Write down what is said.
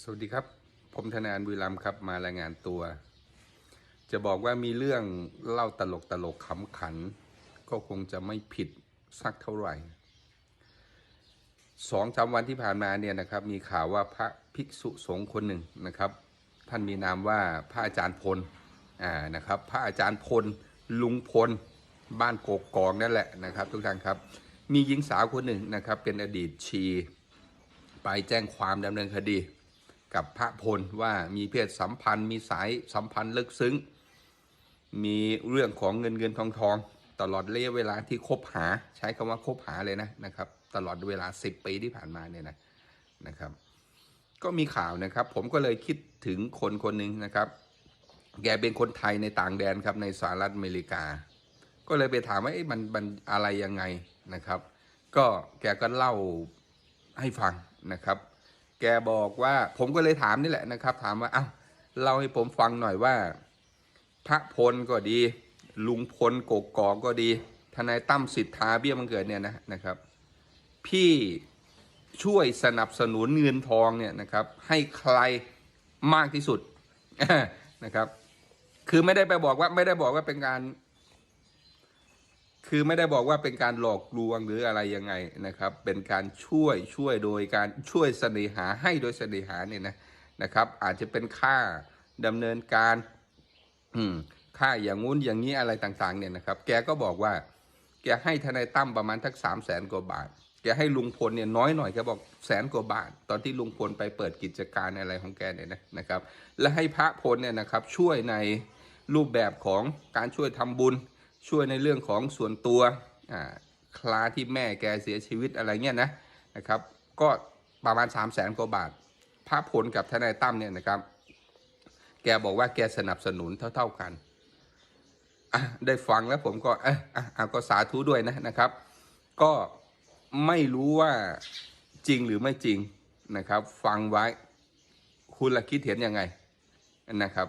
สวัสดีครับ ผมธนานบุรีรัมครับมารายงานตัว จะบอกว่ามีเรื่องเล่าตลกตลกขำขัน ก็คงจะไม่ผิดสักเท่าไหร่สองสาวันที่ผ่านมาเนี่ยนะครับมีข่าวว่าพระภิกษุสงฆ์คนหนึ่งนะครับ ท่านมีนามว่าพระอาจารย์พลอ่านะครับ พระอาจารย์พลลุงพล บ้านโกกกองนั่นแหละนะครับ ทุกท่านครับ มีหญิงสาวคนหนึ่งนะครับเป็นอดีตชี ไปแจ้งความดำเนินคดี กับพระพลว่ามีเพศสัมพันธ์ มีสายสัมพันธ์ลึกซึ้ง มีเรื่องของเงินเงินทองทอง ตลอดระยะเวลาที่คบหาใช้คำว่าคบหาเลยนะนะครับ ตลอดเวลา 10 ปีที่ผ่านมาเนี่ยนะนะครับ ก็มีข่าวนะครับ ผมก็เลยคิดถึงคนคนหนึ่งนะครับ แกเป็นคนไทยในต่างแดนครับในสหรัฐอเมริกา ก็เลยไปถามว่าเอ๊ะมันมันอะไรยังไงนะครับ ก็แกก็เล่าให้ฟังนะครับ แกบอกว่า ผมก็เลยถามนี่แหละนะครับ ถามว่าอ้าวเล่าให้ผมฟังหน่อยว่า พระพลก็ดี ลุงพลกกกอกก็ดี ทนายตั้มสิทธาเบี้ยบังเกิดเนี่ยนะนะครับ พี่ช่วยสนับสนุนเงินทองเนี่ยนะครับ ให้ใครมากที่สุดนะครับ คือไม่ได้ไปบอกว่าไม่ได้บอกว่าเป็นการ คือไม่ได้บอกว่าเป็นการหลอกลวงหรืออะไรยังไงนะครับ เป็นการช่วยช่วยโดยการช่วยเสน่หาให้โดยเสน่หาเนี่ยนะนะครับ อาจจะเป็นค่าดำเนินการค่าอย่างงู้นอย่างนี้อะไรต่างๆเนี่ยนะครับ แกก็บอกว่า แกให้ทนายตั้มประมาณทักสามแสนกว่าบาท แกให้ลุงพลเนี่ยน้อยหน่อยแกบอกแสนกว่าบาท ตอนที่ลุงพลไปเปิดกิจการอะไรของแกเนี่ยนะนะครับ และให้พระพลเนี่ยนะครับช่วยในรูปแบบของการช่วยทำบุญ ช่วยในเรื่องของส่วนตัวคลาที่แม่แกเสียชีวิตอะไรเงี้ยนะนะครับ ก็ประมาณ3ามแสนกว่าบาทพระพลกับทนายตั้มเนี่ยนะครับ แกบอกว่าแกสนับสนุนเท่า ๆกันได้ฟังแล้วผมก็เอออะก็สาธุด้วยนะนะครับ ก็ไม่รู้ว่าจริงหรือไม่จริงนะครับ ฟังไว้ คุณละคิดเห็นยังไงนะครับ